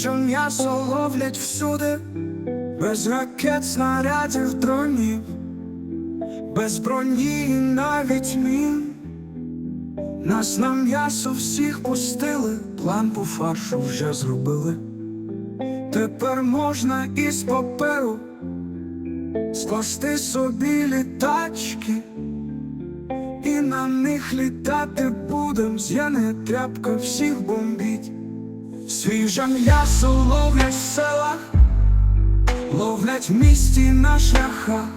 свіже м'ясо ловлять всюди, без ракет, снарядів, дронів, без броні і навіть мін. Нас на м'ясо всіх пустили, план по фаршу вже зробили. Тепер можна із паперу скласти собі літачки, і на них літати будем, з'яне тряпка всіх бомбіть. Свіже м'ясо ловлять в селах, ловлять в місті на шляхах,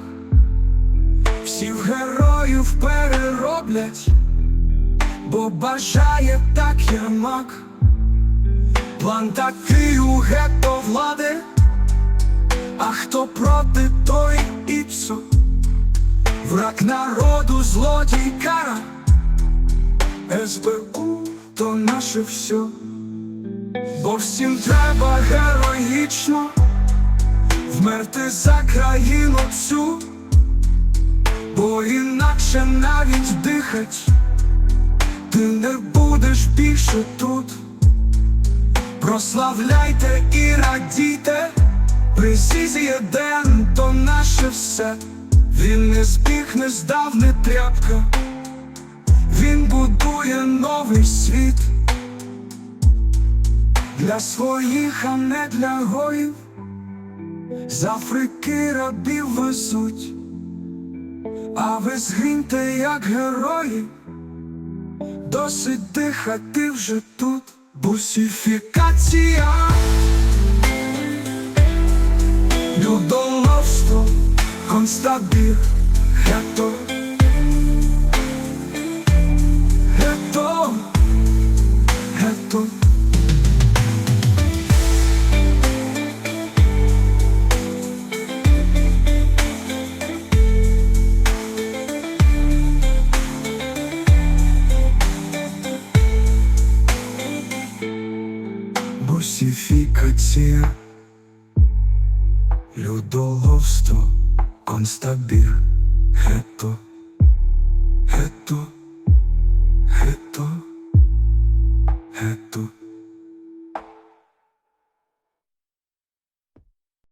всіх героїв перероблять, бо бажає так Єрмак. План такий у гетто влади, а хто проти, той і псу. Враг народу, злодій кара, СБУ то наше все, бо всім треба героїчно вмерти за країну цю, бо інакше навіть дихать, ти не будеш більше тут. Прославляйте і радійте, Пресізія ден то наше все. Він не збіг, не здав, не тряпка. Він будує новий світ для своїх, а не для гоїв. З Африки рабів везуть, а ви згиньте, як герої. Досить дихати вже тут. Бусифікація Людоловство Констабір Гето Фортифікація, людоловство, констабір, гетто, гетто, гетто, гетто.